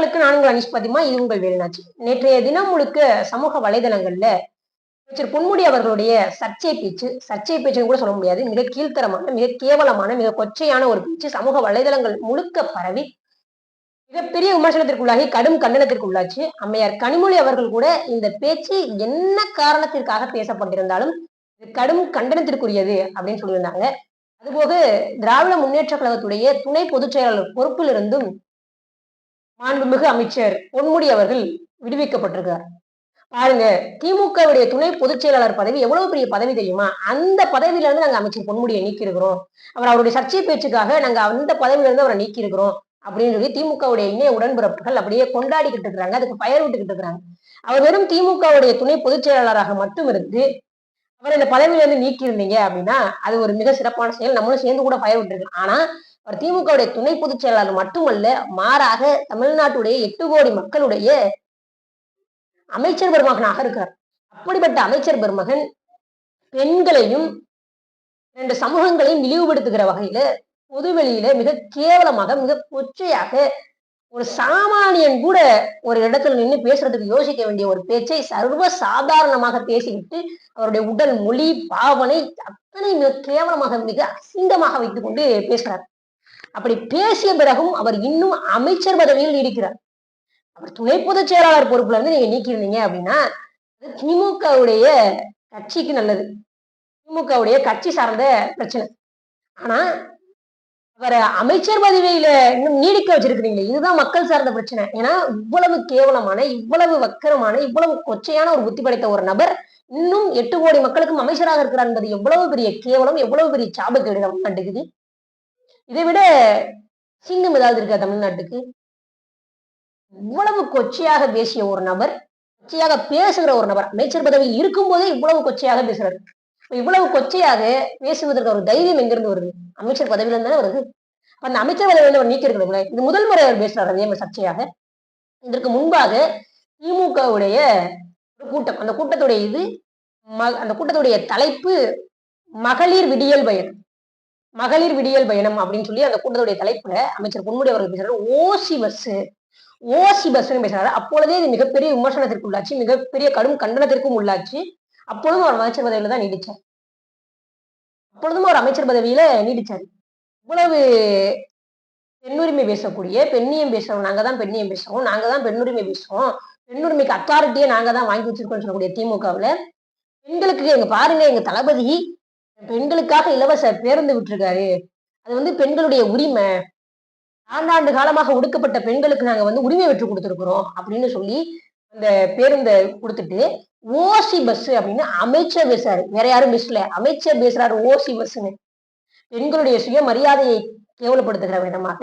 உறவுகளுக்கு நான் உங்கள் அனிஷ் பதிமா இது உங்கள் வேலுநாச்சி. நேற்றைய தினம் முழுக்க சமூக வலைதளங்கள்ல அமைச்சர் பொன்முடி அவர்களுடைய சர்ச்சை பேச்சு சர்ச்சை பேச்சுன்னு கூட சொல்ல முடியாது. மிக கீழ்த்தரமான மிக கேவலமான மிக கொச்சையான ஒரு பேச்சு சமூக வலைதளங்கள் முழுக்க பரவி மிகப்பெரிய விமர்சனத்திற்குள்ளாகி கடும் கண்டனத்திற்கு உள்ளாச்சு அம்மையார் கனிமொழி அவர்கள் கூட இந்த பேச்சு என்ன காரணத்திற்காக பேசப்பட்டிருந்தாலும் கடும் கண்டனத்திற்குரியது அப்படின்னு சொல்லியிருந்தாங்க. அதுபோக திராவிட முன்னேற்ற கழகத்துடைய துணை பொதுச் செயலாளர் பொறுப்பிலிருந்தும் மாண்புமிகு அமைச்சர் பொன்முடி அவர்கள் விடுவிக்கப்பட்டிருக்கார் பாருங்க திமுகவுடைய துணை பொதுச் செயலாளர் பதவி எவ்வளவு பெரிய பதவி தெரியுமா? அந்த பதவியில இருந்து நாங்க அமைச்சர் பொன்முடியை நீக்கி இருக்கிறோம் அவர் அவருடைய சர்ச்சை பேச்சுக்காக நாங்க அந்த பதவியில இருந்து அவரை நீக்கி இருக்கிறோம் அப்படின்னு சொல்லி திமுகவுடைய இணைய உடன்பிறப்புகள் அப்படியே கொண்டாடிக்கிட்டு இருக்கிறாங்க. அதுக்கு பயர் விட்டுக்கிட்டு இருக்கிறாங்க. அவர் வெறும் திமுகவுடைய துணை பொதுச் செயலாளராக மட்டும் இருந்து அவர் இந்த பதவியில இருந்து நீக்கி இருந்தீங்க அப்படின்னா அது ஒரு மிக சிறப்பான செயல். நம்மளும் சேர்ந்து கூட பயர் விட்டுருக்கலாம் ஆனா அவர் திமுகவுடைய துணை பொதுச் செயலாளர் மட்டுமல்ல மாறாக தமிழ்நாட்டுடைய எட்டு கோடி மக்களுடைய அமைச்சர் பெருமகனாக இருக்கார். அப்படிப்பட்ட அமைச்சர் பெருமகன் பெண்களையும் ரெண்டு சமூகங்களையும் இழிவுபடுத்துகிற வகையில பொதுவெளியில மிக கேவலமாக மிக கொச்சையாக ஒரு சாமானியன் கூட ஒரு இடத்துல நின்று பேசுறதுக்கு யோசிக்க வேண்டிய ஒரு பேச்சை சர்வ சாதாரணமாக பேசிவிட்டு அவருடைய உடல் மொழி பாவனை அத்தனை மிக கேவலமாக மிக அசிங்கமாக வைத்துக் கொண்டு பேசுறார். அப்படி பேசிய பிறகும் அவர் இன்னும் அமைச்சர் பதவியில் நீடிக்கிறார் அவர் துணை பொதுச் செயலாளர் பொறுப்புல இருந்து நீங்க நீக்கியிருந்தீங்க அப்படின்னா அது திமுகவுடைய கட்சிக்கு நல்லது. திமுகவுடைய கட்சி சார்ந்த பிரச்சனை. ஆனா அவரை அமைச்சர் பதவியில இன்னும் நீடிக்க வச்சிருக்கிறீங்களே இதுதான் மக்கள் சார்ந்த பிரச்சனை. ஏன்னா இவ்வளவு கேவலமான இவ்வளவு வக்கரமான இவ்வளவு கொச்சையான ஒரு புத்தி படைத்த ஒரு நபர் இன்னும் எட்டு கோடி மக்களுக்கும் அமைச்சராக இருக்கிறார் என்பது எவ்வளவு பெரிய கேவலம் எவ்வளவு பெரிய சாபக்கேடு கண்டுக்குது. இதை விட சிங்கம் ஏதாவது இருக்கா தமிழ்நாட்டுக்கு? இவ்வளவு கொச்சையாக பேசிய ஒரு நபர் கொச்சையாக பேசுகிற ஒரு நபர் அமைச்சர் பதவியில் இருக்கும் போதே இவ்வளவு கொச்சையாக பேசுறாரு. இவ்வளவு கொச்சையாக பேசுவதற்கு ஒரு தைரியம் எங்கிருந்து வருது? அமைச்சர் பதவியில இருந்தானே வருது. அந்த அமைச்சர் பதவியில அவர் நீக்கி இது முதல் முறை அவர் பேசுறாரு அதே மாதிரி சர்ச்சையாக. இதற்கு முன்பாக திமுகவுடைய ஒரு கூட்டம் அந்த கூட்டத்துடைய இது அந்த கூட்டத்துடைய தலைப்பு மகளிர் விடியல் பயணம். மகளிர் விடியல் பயணம் அப்படின்னு சொல்லி அந்த கூட்டத்துடைய தலைப்புல அமைச்சர் பொன்முடி அவர்கள் பேசுறாரு. ஓசி பஸ் ஓசி பஸ்ன்னு பேசுறாரு. அப்பொழுதே இது மிகப்பெரிய விமர்சனத்திற்கு உள்ளாச்சு மிகப்பெரிய கடும் கண்டனத்திற்கும் உள்ளாச்சு. அப்பொழுதும் அவர் அமைச்சர் பதவியில தான் நீடிச்சார். அப்பொழுதும் அவர் அமைச்சர் பதவியில நீடிச்சார். இவ்வளவு பெண்ணுரிமை பேசக்கூடிய பெண்ணியம் பேசுறோம் நாங்க தான் பெண்ணியம் பேசுறோம் நாங்க தான் பெண்ணுரிமை பேசுறோம் பெண்ணுரிமைக்கு அத்தாரிட்டியே நாங்க தான் வாங்கி வச்சிருக்கோம்னு சொல்லக்கூடிய திமுகவுல பெண்களுக்கு எங்க பாருங்க எங்க தளபதி பெண்களுக்காக இலவச பேருந்து விட்டுருக்காரு. அது வந்து பெண்களுடைய உரிமை. ஆண்டாண்டு காலமாக ஒடுக்கப்பட்ட பெண்களுக்கு நாங்க வந்து உரிமை பெற்று கொடுத்துருக்குறோம் அப்படின்னு சொல்லி அந்த பேருந்தை கொடுத்துட்டு ஓசி பஸ் அப்படின்னு அமைச்சர் பேசுறாரு. வேற யாரும் பேசல அமைச்சர் பேசுறாரு ஓசி பஸ்ன்னு பெண்களுடைய சுயமரியாதையை கேவலப்படுத்துகிற விதமாக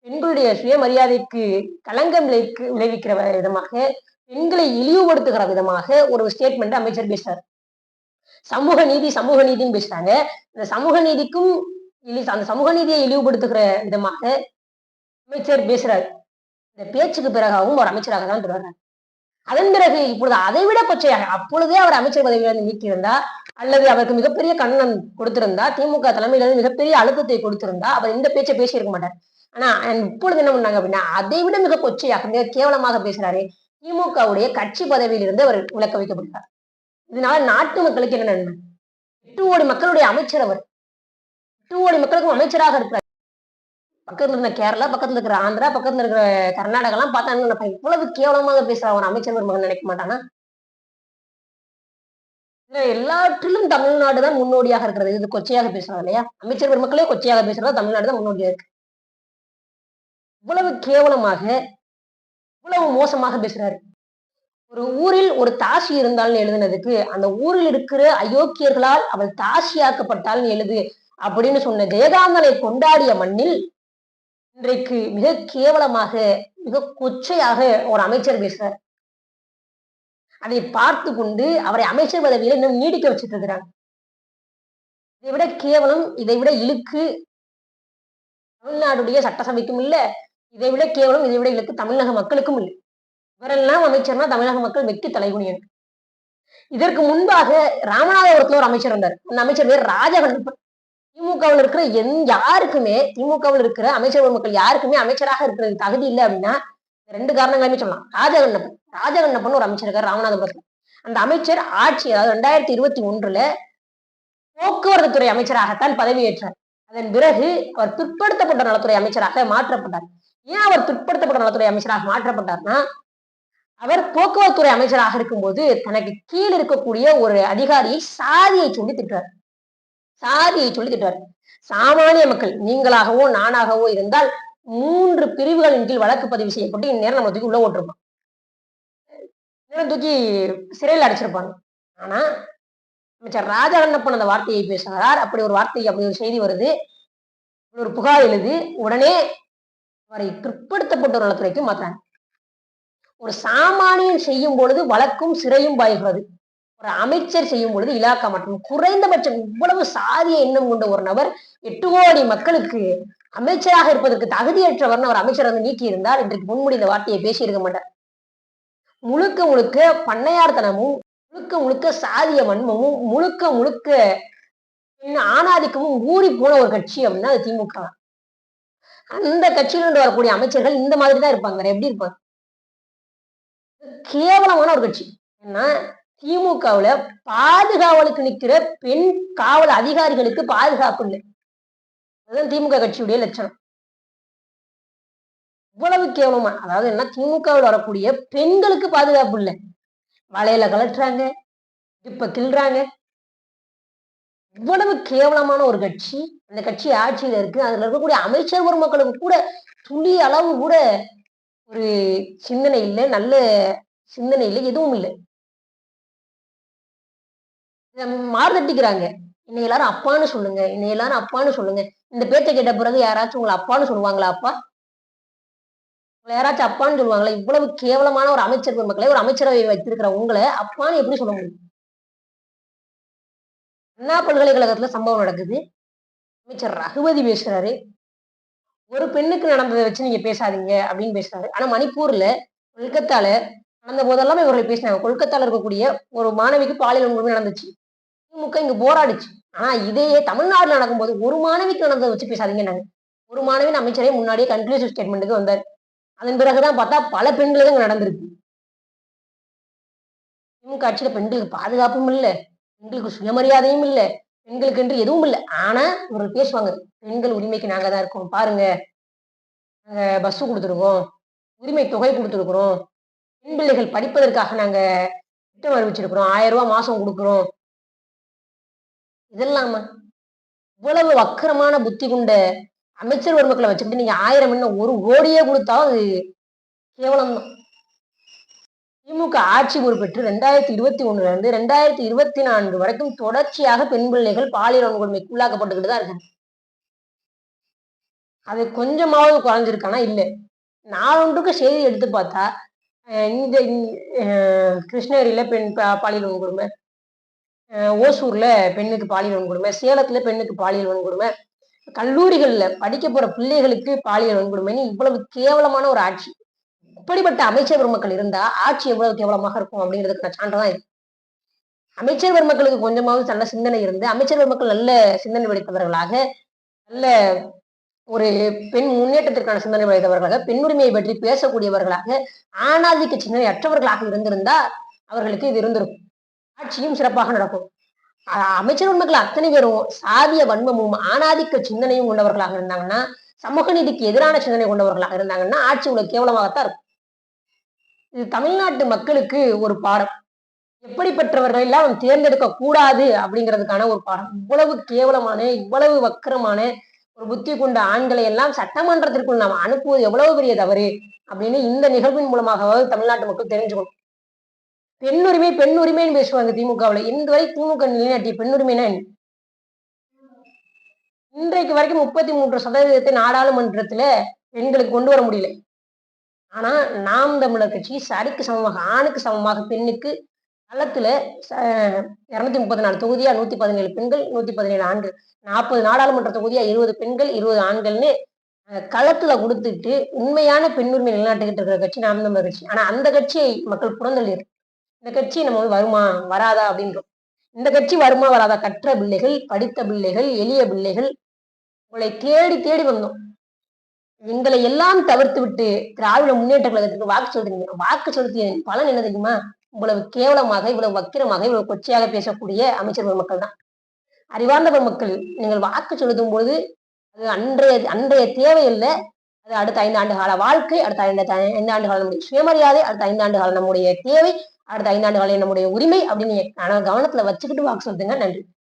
பெண்களுடைய சுயமரியாதைக்கு களங்கம் விளைவிக்கு விளைவிக்கிற விதமாக பெண்களை இழிவுபடுத்துகிற விதமாக ஒரு ஸ்டேட்மெண்ட் அமைச்சர் பேசுறாரு. சமூக நீதி சமூக நீதின்னு பேசுறாங்க இந்த சமூக நீதிக்கும் அந்த சமூக நீதியை இழிவுபடுத்துகிற விதமாக அமைச்சர் பேசுறாரு. இந்த பேச்சுக்கு பிறகாகவும் ஒரு அமைச்சராக தான் தொடர்றாரு அதன் பிறகு இப்பொழுது அதை விட கொச்சையாக அப்பொழுதே அவர் அமைச்சர் பதவியிலிருந்து நீக்கியிருந்தா அல்லது அவருக்கு மிகப்பெரிய கண்ணன் கொடுத்திருந்தா திமுக தலைமையிலிருந்து மிகப்பெரிய அழுத்தத்தை கொடுத்திருந்தா அவர் இந்த பேச்சை பேசியிருக்க மாட்டார். ஆனா இப்பொழுது என்ன பண்ணாங்க அப்படின்னா அதை விட மிக கொச்சையாக மிக கேவலமாக பேசுறாரு திமுகவுடைய கட்சி பதவியிலிருந்து அவர் விளக்க வைக்கப்படுகிறார் இதனால நாட்டு மக்களுக்கு என்ன நன்மை? எட்டு கோடி மக்களுடைய அமைச்சர் அவர். எட்டு கோடி மக்களுக்கும் அமைச்சராக இருக்கிறார். பக்கத்துல இருந்த கேரளா பக்கத்துல இருக்கிற ஆந்திரா பக்கத்துல இருக்கிற கர்நாடகா எல்லாம் பார்த்தா இவ்வளவு கேவலமாக பேசுற ஒரு அமைச்சர் மகன் நினைக்க மாட்டானா? எல்லாற்றிலும் தமிழ்நாடு தான் முன்னோடியாக இருக்கிறது. இது கொச்சையாக பேசுறாங்க இல்லையா? அமைச்சர் பெருமக்களே கொச்சையாக பேசுறதா தமிழ்நாடு தான் முன்னோடியா இருக்கு. இவ்வளவு கேவலமாக இவ்வளவு மோசமாக பேசுறாரு. ஒரு ஊரில் ஒரு தாசி இருந்தால்னு எழுதுனதுக்கு அந்த ஊரில் இருக்கிற அயோக்கியர்களால் அவள் தாசியாக்கப்பட்டால்னு எழுது அப்படின்னு சொன்ன ஜெயகாந்தனை கொண்டாடிய மண்ணில் இன்றைக்கு மிக கேவலமாக மிக கொச்சையாக ஒரு அமைச்சர் பேசுறார். அதை பார்த்து கொண்டு அவரை அமைச்சர் பதவியில இன்னும் நீடிக்க வச்சுட்டு இருக்கிறாங்க. இதை விட கேவலம் இதை விட இழுக்கு தமிழ்நாடுடைய சட்டசபைக்கும் இல்லை இதை விட கேவலம் இதை விட இழுக்கு தமிழக மக்களுக்கும் இல்லை. இவரெல்லாம் அமைச்சர்னா தமிழக மக்கள் வெற்றி தலைகுனியன். இதற்கு முன்பாக ராமநாதபுரத்துல ஒரு அமைச்சர் இருந்தார். அந்த அமைச்சர் பேர் ராஜகண்ணப்பன் திமுகவில் இருக்கிற எந் யாருக்குமே திமுகவில் இருக்கிற அமைச்சர் மக்கள் யாருக்குமே அமைச்சராக இருக்கிறது தகுதி இல்லை அப்படின்னா ரெண்டு காரணங்களையுமே சொல்லலாம். ராஜகண்ணப்பன் ராஜகண்ணப்பன் ஒரு அமைச்சர் இருக்கார் ராமநாதபுரத்துல. அந்த அமைச்சர் ஆட்சி அதாவது ரெண்டாயிரத்தி இருபத்தி ஒன்றுல போக்குவரத்து துறை அமைச்சராகத்தான் பதவியேற்றார். அதன் பிறகு அவர் பிற்படுத்தப்பட்ட நலத்துறை அமைச்சராக மாற்றப்பட்டார். ஏன் அவர் பிற்படுத்தப்பட்ட நலத்துறை அமைச்சராக மாற்றப்பட்டார்னா அவர் போக்குவரத்துறை அமைச்சராக இருக்கும்போது தனக்கு கீழ் இருக்கக்கூடிய ஒரு அதிகாரியை சாதியை சொல்லி திட்டார் சாதியை சொல்லி திட்டார் சாமானிய மக்கள் நீங்களாகவோ நானாகவோ இருந்தால் மூன்று பிரிவுகளின் கீழ் வழக்கு பதிவு செய்யப்பட்டு இந்நேரம் நம்ம தூக்கி உள்ள ஓட்டிருப்பான். நேரம் தூக்கி சிறையில் அடைச்சிருப்பாங்க. ஆனா அமைச்சர் ராஜகண்ணப்பன் அந்த வார்த்தையை பேசுகிறார். அப்படி ஒரு வார்த்தை அப்படி ஒரு செய்தி வருது. ஒரு புகார் எழுது. உடனே அவரை பிற்படுத்தப்பட்ட ஒரு நலத்துறைக்கு மாத்தாங்க ஒரு சாமானியன் செய்யும் பொழுது வழக்கும் சிறையும் பாய்கிறது. ஒரு அமைச்சர் செய்யும் பொழுது இலாக்கா மற்றும் குறைந்தபட்சம் இவ்வளவு சாதிய எண்ணம் கொண்ட ஒரு நபர் எட்டு கோடி மக்களுக்கு அமைச்சராக இருப்பதற்கு தகுதியற்றவர் அவர் அமைச்சர் வந்து நீக்கி இருந்தால் இன்றைக்கு முன்முடி இந்த வார்த்தையை பேசியிருக்க மாட்டார். முழுக்க முழுக்க பண்ணையார்த்தனமும் முழுக்க முழுக்க சாதிய வன்மமும் முழுக்க முழுக்க ஆணாதிக்கமும் ஊறி போன ஒரு கட்சி அப்படின்னா அது திமுக அந்த கட்சியிலிருந்து வரக்கூடிய அமைச்சர்கள் இந்த மாதிரி தான் இருப்பாங்க. வேற எப்படி இருப்பாங்க? கேவலமான ஒரு கட்சி. ஏன்னா திமுகவுல பாதுகாவலுக்கு நிற்கிற பெண் காவல் அதிகாரிகளுக்கு பாதுகாப்பு இல்லை. அதுதான் திமுக கட்சியுடைய லட்சணம். இவ்வளவு கேவலமா அதாவது என்ன திமுகவில் வரக்கூடிய பெண்களுக்கு பாதுகாப்பு இல்லை. வலையில கலட்டுறாங்க இப்ப கிள்றாங்க. இவ்வளவு கேவலமான ஒரு கட்சி அந்த கட்சி ஆட்சியில இருக்கு. அதுல இருக்கக்கூடிய அமைச்சர் பெருமக்களுக்கு கூட துளி அளவு கூட ஒரு சிந்தனை இல்லை நல்ல சிந்தனை இல்லை எதுவும் இல்லை. மாறுதட்டிக்கிறாங்க என்னை எல்லாரும் அப்பான்னு சொல்லுங்க என்னை எல்லாரும் அப்பான்னு சொல்லுங்க. இந்த பேச்சை கேட்ட பிறகு யாராச்சும் உங்களை அப்பான்னு சொல்லுவாங்களா அப்பா? உங்களை யாராச்சும் அப்பான்னு சொல்லுவாங்களா? இவ்வளவு கேவலமான ஒரு அமைச்சர் பெருமக்களை ஒரு அமைச்சரவை வச்சிருக்கிற உங்களை அப்பான்னு எப்படி சொல்ல முடியும்? அண்ணா பல்கலைக்கழகத்துல சம்பவம் நடக்குது. அமைச்சர் ரகுபதி பேசுறாரு. ஒரு பெண்ணுக்கு நடந்ததை வச்சு நீங்க பேசாதீங்க அப்படின்னு பேசினாரு. ஆனா மணிப்பூர்ல கொல்கத்தால நடந்த போதெல்லாம் இவர்கள் பேசினாங்க. கொல்கத்தால இருக்கக்கூடிய ஒரு மாணவிக்கு பாலியல் வன்கொடுமை நடந்துச்சு. திமுக இங்க போராடிச்சு. ஆனா இதையே தமிழ்நாடுல நடக்கும்போது ஒரு மாணவிக்கு நடந்ததை வச்சு பேசாதீங்க ஒரு மாணவின் அமைச்சரே முன்னாடியே கன்க்ளூசிவ் ஸ்டேட்மெண்ட்டுக்கு வந்தார். அதன் பிறகுதான் பார்த்தா பல பெண்களுக்கு நடந்திருக்கு. திமுக ஆட்சியில பெண்களுக்கு பாதுகாப்பும் இல்லை. பெண்களுக்கு சுயமரியாதையும் இல்லை. பெண்களுக்கு என்று எதுவும் இல்லை. ஆனா இவர்கள் பேசுவாங்க பெண்கள் உரிமைக்கு நாங்க தான் இருக்கோம் பாருங்க. நாங்க பஸ் கொடுத்துருக்கோம் உரிமை தொகை கொடுத்துருக்குறோம். பெண் பிள்ளைகள் படிப்பதற்காக நாங்க திட்டம் அறிவிச்சிருக்கிறோம். ஆயிரம் ரூபாய் மாசம் கொடுக்குறோம். இதெல்லாமா? இவ்வளவு வக்கரமான புத்தி கொண்ட அமைச்சர் பெருமக்களை வச்சுக்கிட்டு நீங்க ஆயிரம் என்ன ஒரு கோடியே கொடுத்தா அது கேவலம் தான் திமுக ஆட்சி பொறுப்பேற்று ரெண்டாயிரத்தி இருபத்தி ஒண்ணுல இருந்து ரெண்டாயிரத்தி இருபத்தி நான்கு வரைக்கும் தொடர்ச்சியாக பெண் பிள்ளைகள் பாலியல் வன்கொடுமைக்கு உள்ளாக்கப்பட்டுக்கிட்டு தான் இருக்காங்க. அது கொஞ்சமாவது குறைஞ்சிருக்கானா? இல்லை. நாளொன்றுக்கு செய்தி எடுத்து பார்த்தா இந்த கிருஷ்ணகிரியில பெண் பாலியல் வன்கொடுமை ஓசூர்ல பெண்ணுக்கு பாலியல் வன்கொடுமை சேலத்துல பெண்ணுக்கு பாலியல் வன்கொடுமை கல்லூரிகள்ல படிக்க போற பிள்ளைகளுக்கு பாலியல் வன்கொடுமைன்னு இவ்வளவு கேவலமான ஒரு ஆட்சி. இப்படிப்பட்ட அமைச்சர் பெருமக்கள் இருந்தா ஆட்சி எவ்வளவு கேவலமாக இருக்கும் அப்படிங்கிறதுக்கு சான்றுதான் இது அமைச்சர் பெருமக்களுக்கு கொஞ்சமாவது நல்ல சிந்தனை இருந்து அமைச்சர் பெருமக்கள் நல்ல சிந்தனை படைத்தவர்களாக நல்ல ஒரு பெண் முன்னேற்றத்திற்கான சிந்தனை படைத்தவர்களாக பெண்ணுரிமையை பற்றி பேசக்கூடியவர்களாக ஆணாதிக்க சிந்தனை அற்றவர்களாக இருந்திருந்தா அவர்களுக்கு இது இருந்திருக்கும். ஆட்சியும் சிறப்பாக நடக்கும். அமைச்சர் பெருமக்கள் அத்தனை பேரும் சாதிய வன்மமும் ஆணாதிக்க சிந்தனையும் கொண்டவர்களாக இருந்தாங்கன்னா சமூக நீதிக்கு எதிரான சிந்தனை கொண்டவர்களாக இருந்தாங்கன்னா ஆட்சி உங்களுக்கு கேவலமாகத்தான் இருக்கும். இது தமிழ்நாட்டு மக்களுக்கு ஒரு பாடம். எப்படிப்பட்டவர்கள் எல்லாம் தேர்ந்தெடுக்க கூடாது அப்படிங்கிறதுக்கான ஒரு பாடம். இவ்வளவு கேவலமான இவ்வளவு வக்கரமான ஒரு புத்தி கொண்ட ஆண்களை எல்லாம் சட்டமன்றத்திற்குள் நாம் அனுப்புவது எவ்வளவு பெரிய தவறு அப்படின்னு இந்த நிகழ்வின் மூலமாகவாவது தமிழ்நாட்டு மக்கள் தெரிஞ்சுக்கணும். பெண்ணுரிமை பெண்ணுரிமைன்னு பேசுவாங்க திமுகவில். இந்த வரை திமுக நிலைநாட்டிய பெண்ணுரிமைனா இன்றைக்கு வரைக்கும் முப்பத்தி மூன்று சதவீதத்தை நாடாளுமன்றத்துல பெண்களுக்கு கொண்டு வர முடியல. ஆனா நாம் தமிழர் கட்சி சரிக்கு சமமாக ஆணுக்கு சமமாக பெண்ணுக்கு களத்துல இருநூத்தி முப்பத்தி நாலு தொகுதியா நூத்தி பதினேழு பெண்கள் நூத்தி பதினேழு ஆண்கள் நாற்பது நாடாளுமன்ற தொகுதியா இருபது பெண்கள் இருபது ஆண்கள்னு களத்துல கொடுத்துட்டு உண்மையான பெண்ணுரிமை நிலைநாட்டுக்கிட்டு இருக்கிற கட்சி நாம் தமிழர் கட்சி. ஆனா அந்த கட்சியை மக்கள் புறந்தள்ளிடு இந்த கட்சி நம்ம வந்து வருமா வராதா அப்படின்றோம். இந்த கட்சி வருமா வராதா? கற்ற பிள்ளைகள் படித்த பிள்ளைகள் எளிய பிள்ளைகள் உங்களை தேடி தேடி வந்தோம். எங்களை எல்லாம் தவிர்த்து விட்டு திராவிட முன்னேற்ற கழகத்திற்கு வாக்கு சொல்றீங்க. வாக்கு செலுத்திய பலன் என்ன தெரியுமா? இவ்வளவு கேவலமாக இவ்வளவு வக்கிரமாக இவ்வளவு கொச்சையாக பேசக்கூடிய அமைச்சர் பெருமக்கள் தான். அறிவார்ந்த பெருமக்கள் நீங்கள் வாக்கு செலுத்தும் பொழுது அது அன்றைய அன்றைய தேவை இல்லை அது அடுத்த ஐந்து ஆண்டு கால வாழ்க்கை அடுத்த ஐந்து ஐந்து ஆண்டு காலம் நம்முடைய சுயமரியாதை அடுத்த ஐந்து ஆண்டு கால நம்முடைய தேவை அடுத்த ஐந்து ஆண்டு காலம் நம்முடைய உரிமை அப்படின்னு கவனத்துல வச்சுக்கிட்டு வாக்கு சொல்லுங்க நன்றி.